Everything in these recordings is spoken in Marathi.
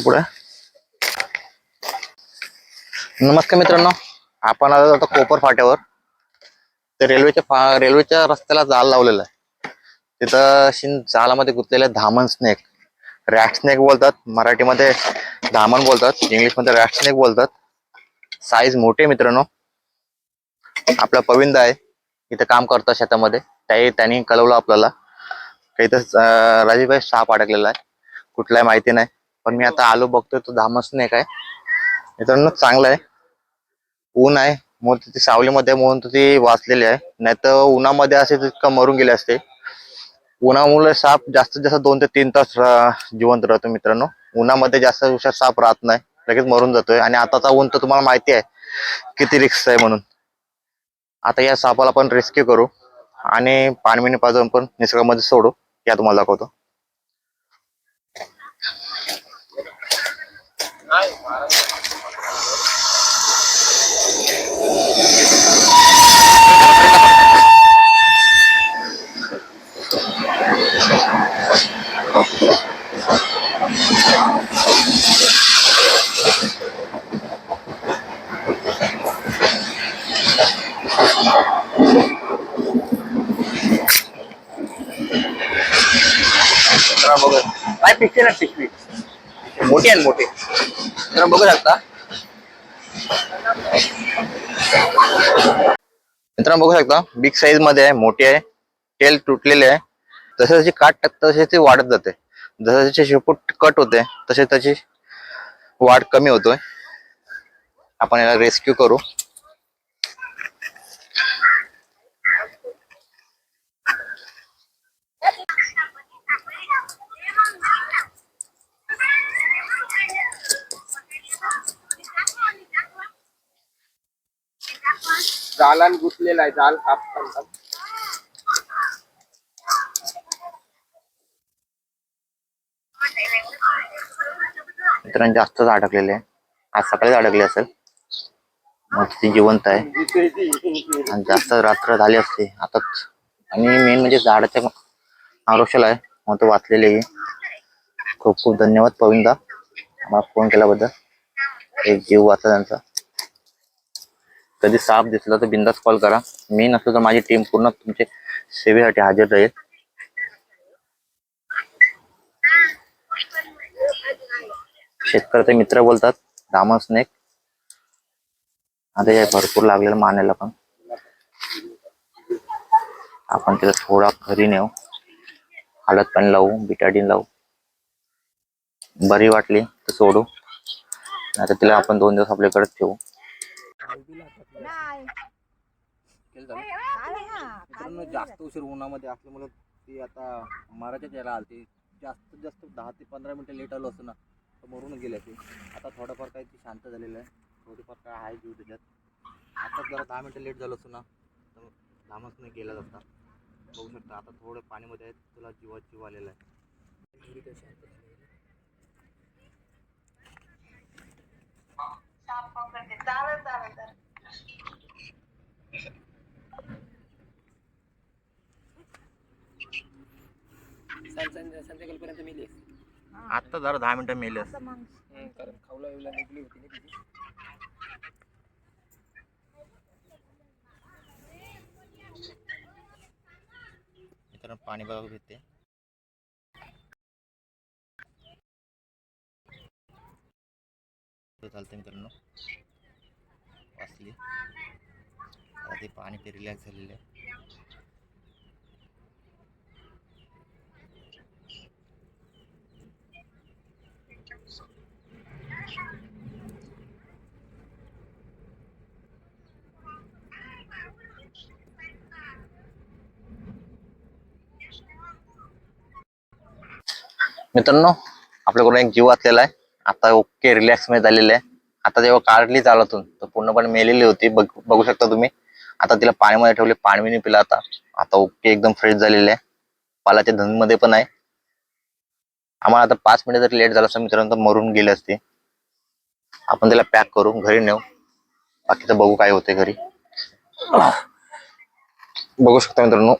पुढे. नमस्कार मित्रांनो आपण आलो आता कोपर फाट्यावर. ते रेल्वेच्या फा रेल्वेच्या रस्त्याला जाल लावलेलं आहे. तिथं शिन जालामध्ये गुंतलेले धामण स्नेक रॅट स्नेक बोलतात. मराठीमध्ये धामण बोलतात. इंग्लिशमध्ये रॅट स्नेक बोलतात. साईज मोठे मित्रांनो. आपला पविंद आहे. इथं काम करतात शेतामध्ये. त्याही त्यांनी कळवलं आपल्याला. काही तर राजीभाई साप अडकलेला आहे. कुठलाही माहिती नाही. पण मी आता आलो बघतोय तो धामण स्नेक आहे मित्रांनो चांगला आहे. ऊन आहे. मग ती सावलीमध्ये म्हणून ती वाचलेली आहे. नाही तर उन्हामध्ये असे तितकं मरून गेले असते. उन्हामुळे साप जास्तीत जास्त दोन ते तीन तास जिवंत राहतो मित्रांनो. उन्हामध्ये जास्त दिवसात साप राहत नाही. लगेच मरून जातोय. आणि आताचा ऊन तर तुम्हाला माहिती आहे. किती रिक्स आहे म्हणून. आता या सापाला आपण रेस्क्यू करू. आणि पाणमिणी पाजून पण निसर्गामध्ये सोडू. या तुम्हाला दाखवतो जरा बघू काय पिशवी ना पिशवी मोठी. आहे मोठी. जरा बघू शकता. मित्रांनो बघू शकता बिग साईजमध्ये आहे मोठी आहे तेल तुटलेले आहे. जसे जशी काट टाकतात तसे ती वाढत जाते. जसं जसे शेपूट कट होते तसे त्याची वाढ कमी होतोय. आपण याला रेस्क्यू करू. जालान गुतलेला आहे जाल कापताना मित्रांनो जास्तच अडकलेले आहे. आज सकाळीच अडकले असेल. मग ती जिवंत आहे. आणि जास्त रात्र झाली असते. आताच आणि मेन म्हणजे झाडाच्या आरोग्याला आहे. मग तो वाचलेले आहे. खूप खूप धन्यवाद पविंदा आम्हाला फोन केल्याबद्दल. एक जीव वाचला त्यांचा. कधी साप दिसला तर बिंदास कॉल करा. मी नसलो तर माझी टीम पूर्ण तुमच्या सेवेसाठी हजर राहील. शेतकऱ्याचे मित्र बोलतात दामन स्नेक आता हे भरपूर लागलेलं मानेला पण. आपण तिला थोडा घरी नेऊ. हळद पाणी लावू बिटाडीन लावू. बरी वाटली तर सोडू. आता तिला आपण दोन दिवस आपल्याकडे ठेवू. नाही. ना? मित्रांनो जास्त उशीर उन्हामध्ये असल्यामुळे ती आता मारायच्या याला आलती. जास्तीत जास्त दहा ते पंधरा मिनिटं लेट आलो असतं ना तर मरून गेले ते. आता थोडंफार काही ती शांत झालेलं आहे. थोडीफार काय आहे जीव त्याच्यात. आता जरा दहा मिनिटं लेट झालं असतं ना तर लांबच नाही गेला जाता. बघू शकता आता थोडं पाणीमध्ये आहे तुला जीवात जीव आलेला आहे. संध्याकाळपर्यंत मिली आत्ता जरा दहा मिनिटं मेले असं मग. कारण खावला बिवला निघली होती ना तिची. मित्रांनो पाणी बघा भेटते चालतं मित्रांनो वाचली आता ते पाणी ते रिलॅक्स झालेलं आहे. मित्रांनो आपल्याकडून एक जीव वाचलेला आहे. आता ओके रिलॅक्समध्ये झालेला आहे. आता जेव्हा काढली चालतून तर पूर्णपणे मेलेली होती. बघ बघू शकता तुम्ही. आता तिला पाण्यामध्ये ठेवले पाणी नाही पिला आता. आता ओके एकदम फ्रेश झालेले आहे. पालाच्या धनमध्ये पण आहे. आम्हाला आता पाच मिनिट जरी लेट झालं असं मित्रांनो तर मरून गेले असते. आपण त्याला पॅक करू घरी नेऊ. बाकीचं बघू काय होते घरी. बघू शकता मित्रांनो.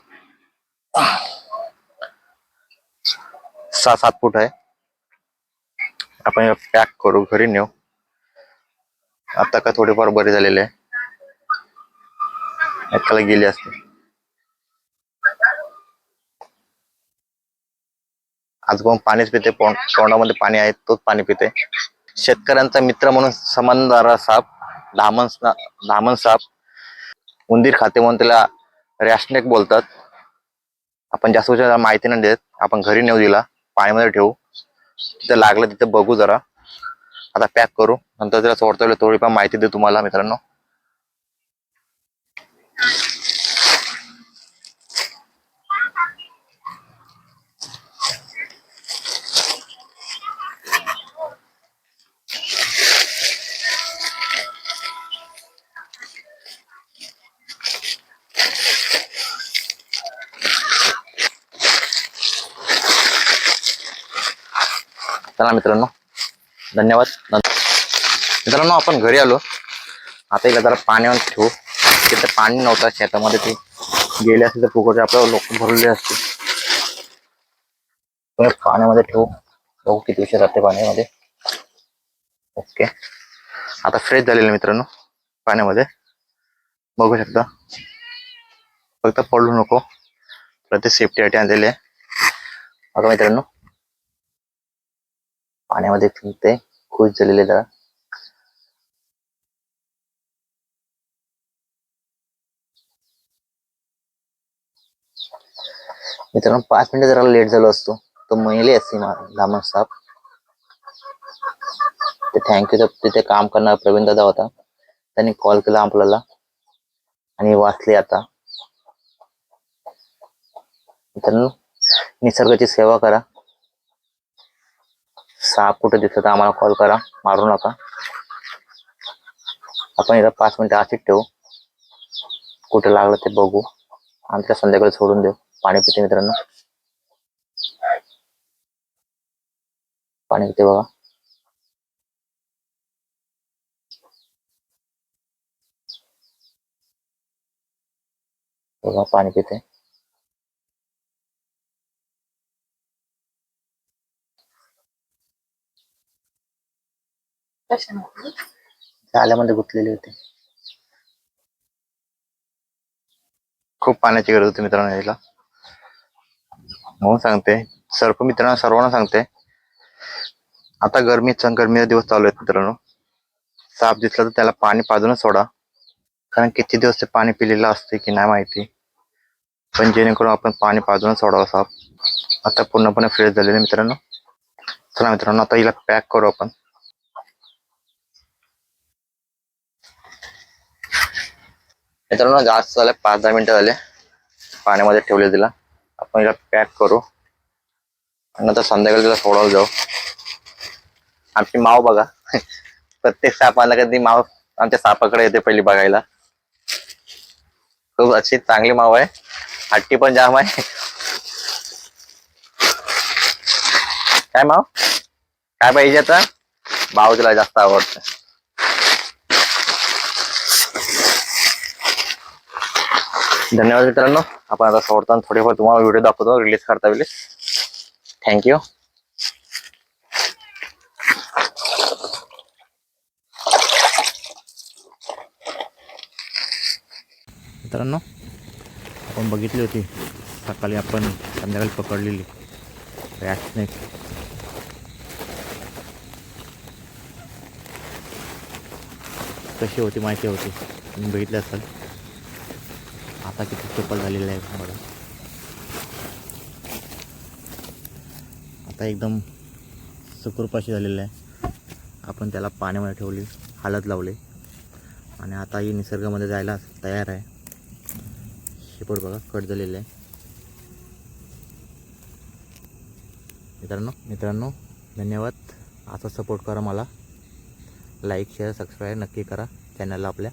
सहा सात फूट आहे. आपण पॅक करू घरी नेऊ. आता का थोडेफार बरे झालेले आहे. एकाला गेली असते. आज कोण पाणीच पिते पों- तोंडामध्ये पाणी आहे तोच पाणी पिते. शेतकऱ्यांचा मित्र म्हणून समानदारा साप धामण स्ना- धामण साप उंदीर खाते म्हणून त्याला रॅशनेक बोलतात. आपण जास्त त्याला माहिती नाही देत. आपण घरी नेऊ दिला पाण्यामध्ये ठेवू. तिथं लागलं तिथे बघू जरा. आता पॅक करू. नंतर त्याला सोडता येईल थोडीफार माहिती दे तुम्हाला मित्रांनो. चला मित्रांनो. धन्यवाद. मित्रांनो आपण घरी आलो. आता एकदा जरा पाण्यावर ठेवू. तिथे पाणी नव्हतं शेतामध्ये ते गेले असते तर फुकटचे आपल्याला लोक भरले असते पाण्यामध्ये ठेवू. बघू किती उशीर राहते पाण्यामध्ये. ओके आता फ्रेश झालेलं मित्रांनो पाण्यामध्ये. बघू शकता. फक्त पडू नको. तर ते सेफ्टी आणलेले आहे. बघा मित्रांनो. पाण्यामध्ये फिरते. खुश झालेले जरा. मित्रांनो पाच मिनिटं जरा लेट झालो असतो. तो मेले असते दामन साहेब. ते थँक्यू तिथे काम करणारा प्रवीण दादा होता. त्यांनी कॉल केला आपल्याला. आणि वाचले आता. मित्रांनो निसर्गाची सेवा करा. साप कुठे दिसत आम्हाला कॉल करा. मारू नका. आपण इथं पाच मिनिटं अशीच ठेवू. कुठे लागलं ते बघू. आमच्या संध्याकाळी सोडून देऊ. पाणी पिते मित्रांनो. पाणी पिते बघा. बघा पाणी पिते. आल्यामध्ये गुंतलेली होती. खूप पाण्याची गरज होती मित्रांनो यायला. म्हणून सांगते सर्व मित्रांनो सर्वांना सांगते. आता गरमी गरमीचा दिवस चालू आहेत मित्रांनो. साप दिसला तर त्याला पाणी पाजूनच सोडा. कारण किती दिवस ते पाणी पिलेलं असते की नाही माहिती. पण जेणेकरून आपण पाणी पाजूनच सोडावं साप. आता पूर्णपणे फ्रेश झालेले मित्रांनो. चला मित्रांनो आता हिला पॅक करू आपण. मित्रांनो जास्त झाले पाच दहा मिनिटं झाले. पाण्यामध्ये ठेवले तिला. आपण हिला पॅक करू. आणि नंतर संध्याकाळी तिला सोडायला जाऊ. आमची माव बघा. प्रत्येक साप आला कधी माव आमच्या सापाकडे येते पहिली बघायला. खूप अशी चांगली माव आहे. हट्टी पण जाम आहे. काय माव? काय पाहिजे आता? भाऊ तिला जास्त आवडतं. धन्यवाद मित्रांनो. आपण आता सोडताना थोडेफार तुम्हाला व्हिडिओ दाखवतो रिलीज करता वेळेस थँक्यू मित्रांनो आपण बघितली होती सकाळी आपण संध्याकाळी पकडलेली रॅट कशी होती माहिती होती? तुम्ही बघितली असाल. आता किती चप्पल झालेलं आहे बघा. आता एकदम सुखरूपाशी झालेला आहे. आपण त्याला पाण्यामध्ये ठेवली हालत लावली. आणि आता ही निसर्गामध्ये जायला तयार आहे. शेपूट बघा कट झालेलं आहे. मित्रांनो मित्रांनो धन्यवाद. असा सपोर्ट करा मला. लाईक शेअर सबस्क्राईब नक्की करा. चॅनलला आपल्या.